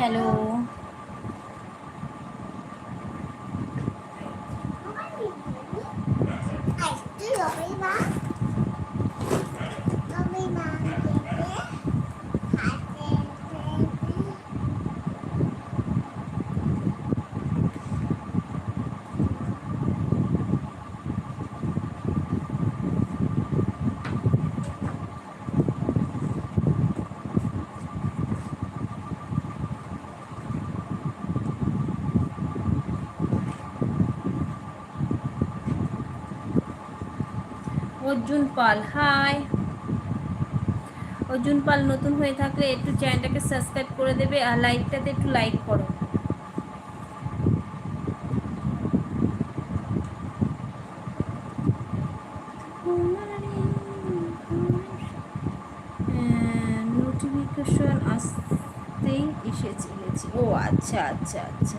Hello Arjun Pal hi Arjun Pal নতুন হয়ে থাকলে একটু চ্যানেলটাকে সাবস্ক্রাইব করে দেবে আর লাইকটাতে একটু লাইক করো। নোটিফিকেশন আসতেই এসেছে গেছি ও আচ্ছা আচ্ছা আচ্ছা।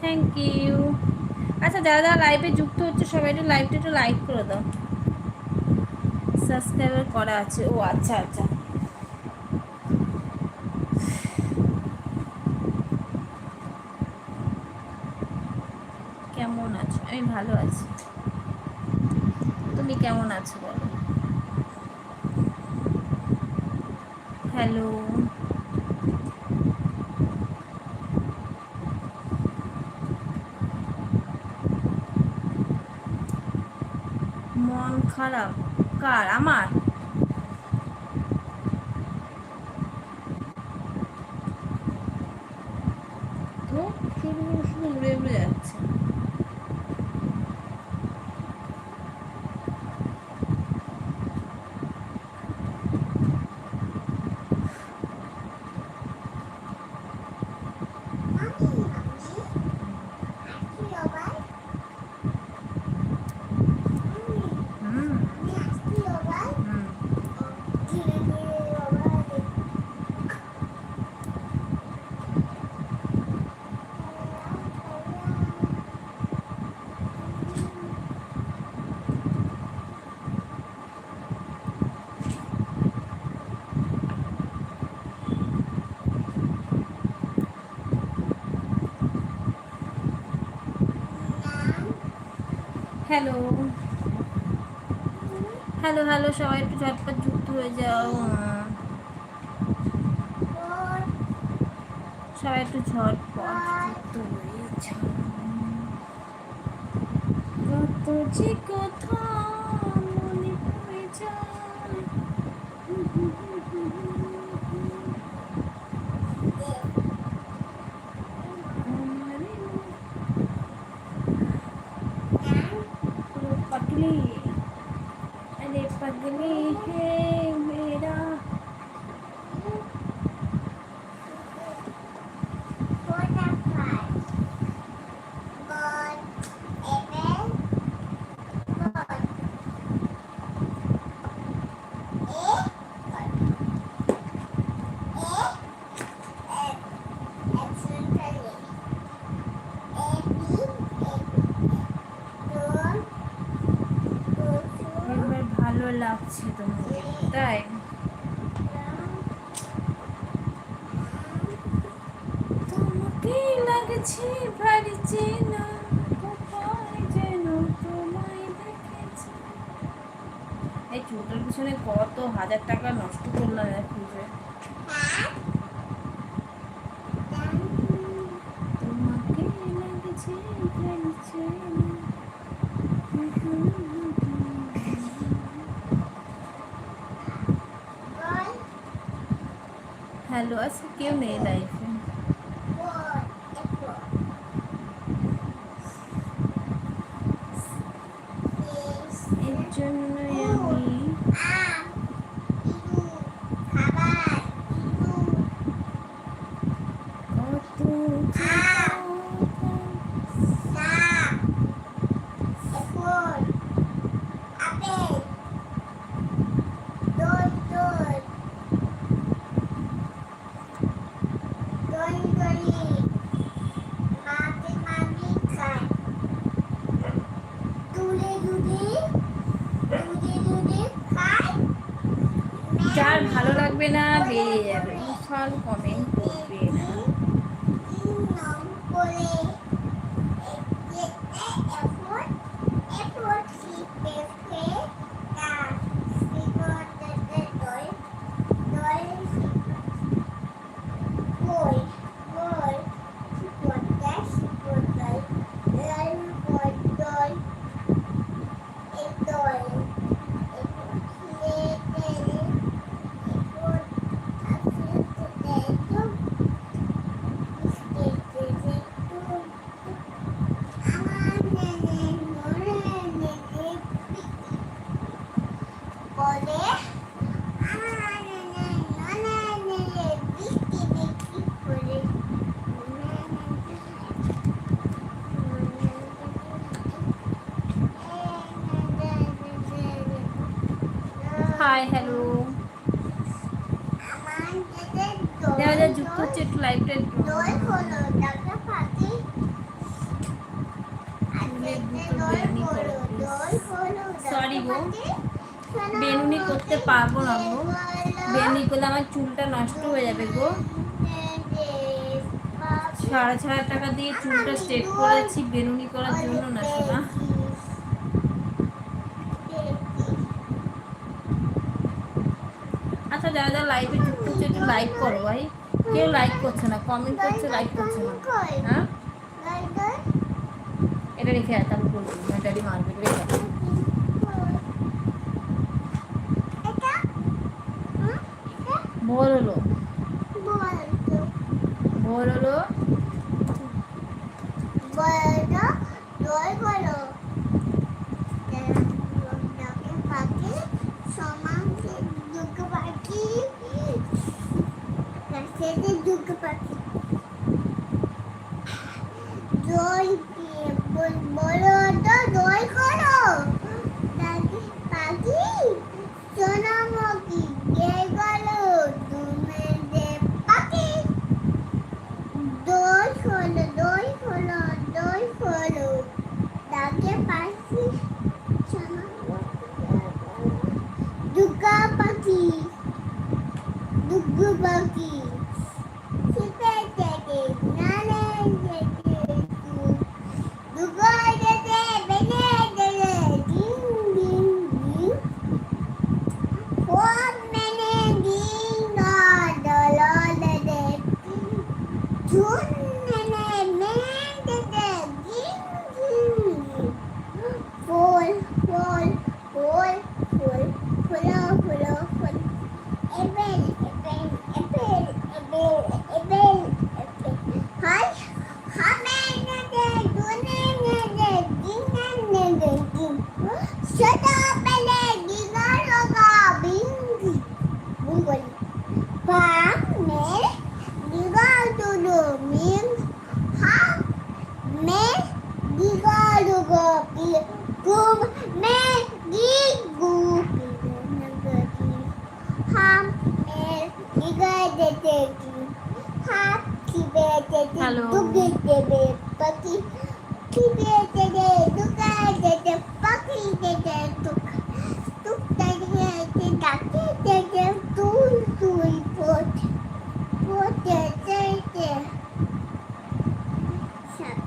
থ্যাংক ইউ আচ্ছা যারা যারা লাইভে যুক্ত হচ্ছে, সবাই একটু লাইভটা একটু লাইক করে দাও। সাবস্ক্রাইবার করা আছে। ও আচ্ছা আচ্ছা। কেমন আছো? আমি ভালো আছি। তুমি কেমন আছো বলো? হ্যালো। মন খারাপ? কার আমার হ্যালো। হ্যালো হ্যালো, সবাই একটু ঝটপট যুক্ত হয়ে যাও। সবাই একটু ঝটপট যুক্ত হয়ে যাও। লাগছে ভারী চেনা যেন তোমায় দেখেছি। এই চুলটার পিছনে কত হাজার টাকা নষ্ট করলাম এক পুজোয় তোমাকে লাগছে ভারী হ্যালো, আজকে কেউ নেই লাইফে ফাল কমেন্ট করবে। না হাই হ্যালো দেখা যায় যুক্ত হচ্ছে একটু লাইভটা সরি গো বেনুনি করতে পারব না গো। বেনুনি করলে আমার চুলটা নষ্ট হয়ে যাবে গো। সাড়ে ছ টাকা দিয়ে চুলটা স্ট্রেট করেছি বেনুনি করার জন্য না শোনা তোমরা যারা যারা লাইভে যুক্ত হচ্ছে একটু লাইক করো ভাই। কেউ লাইক করছে না কমেন্ট করছে লাইক করছে না। হ্যাঁ? এটা রেখে আয় তারপর বলব। ড্যাডি মারবে রেখে ভোর হলো। ভোর হলো।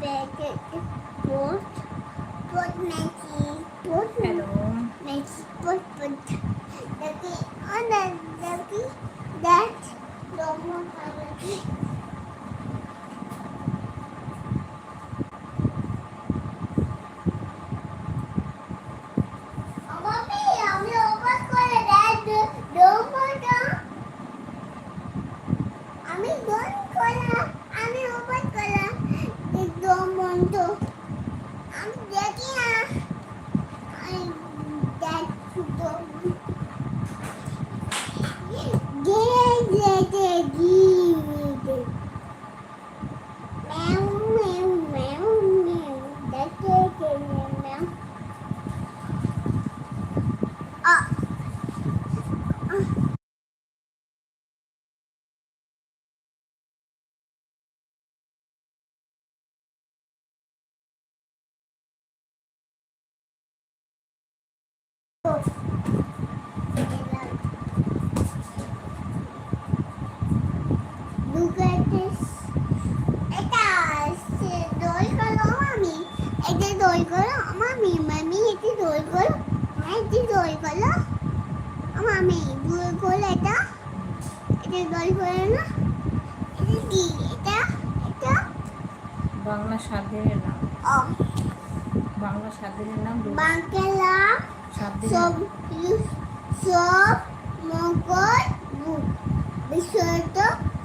packet put put Maggie put Hello. Maggie put put Lucky on the lucky that no more এই যে দই করল আমার আমি দই করল এটা? এটা দই করে না? এটা কি? এটা? এটা? বাংলা স্বাধীনের নাম। ও। বাংলা স্বাধীনের নাম বাংলা সব সব মঙ্গল বুধ বিশ্বত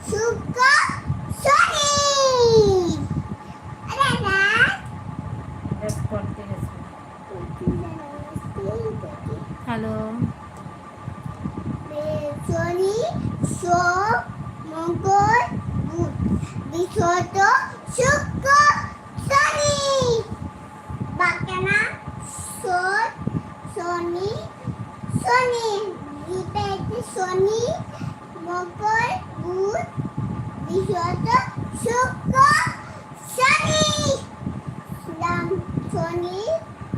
শুক্র শনি আরে না ব্যাস করতে গেছে হ্যালো শনি সব মঙ্গল বুধ বিশ্বত শুক্র শনি বাকেনা সর শনি বিপেতে শনি মঙ্গল বুধ বিশ্বত শুক্র শনি রাম শনি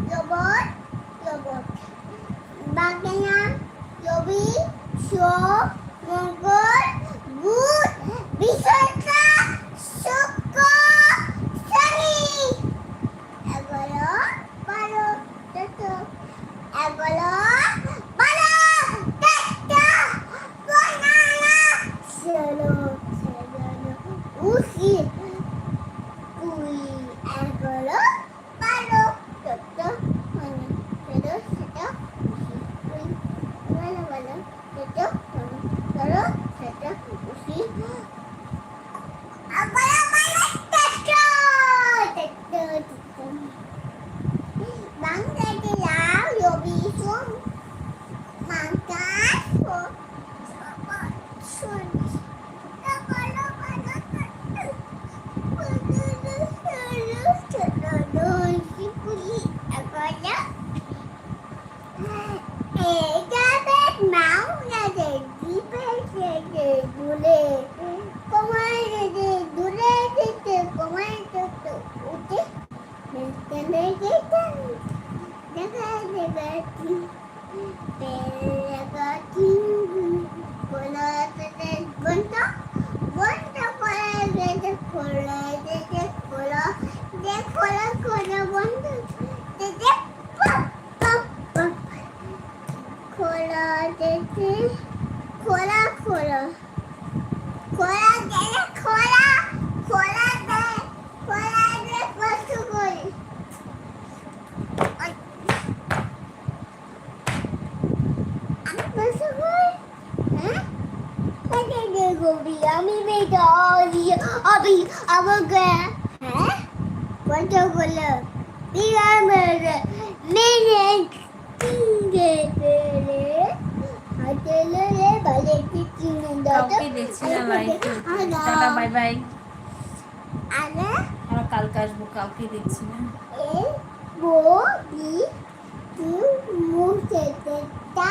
রবট রবট বাকেনা রবি সোম মঙ্গল বুধ বৃহস্পতি Bunta, bunta para de খোলা দেখে খোলা দে খোলা খোলা বন্ধ দেখে পপ পপ পপ খোলা দেখে খোলা খোলা খোলা দেখে খোলা খোলা দে খোলা দে কষ্ট করে আই। আমি কষ্ট করি হ্যাঁ আরে দেখবি আমি বেটা আমি আমাকে হ্যাঁ? কত বলো বিরাট মেরে তিনটে পেরে হাতে লে বলে কি চিনে দাও কাউকে দেখছি না লাইভে টাটা বাই বাই। আরে? আমরা কালকে আসব দেখছি না। এ বো বি তু মুখে তা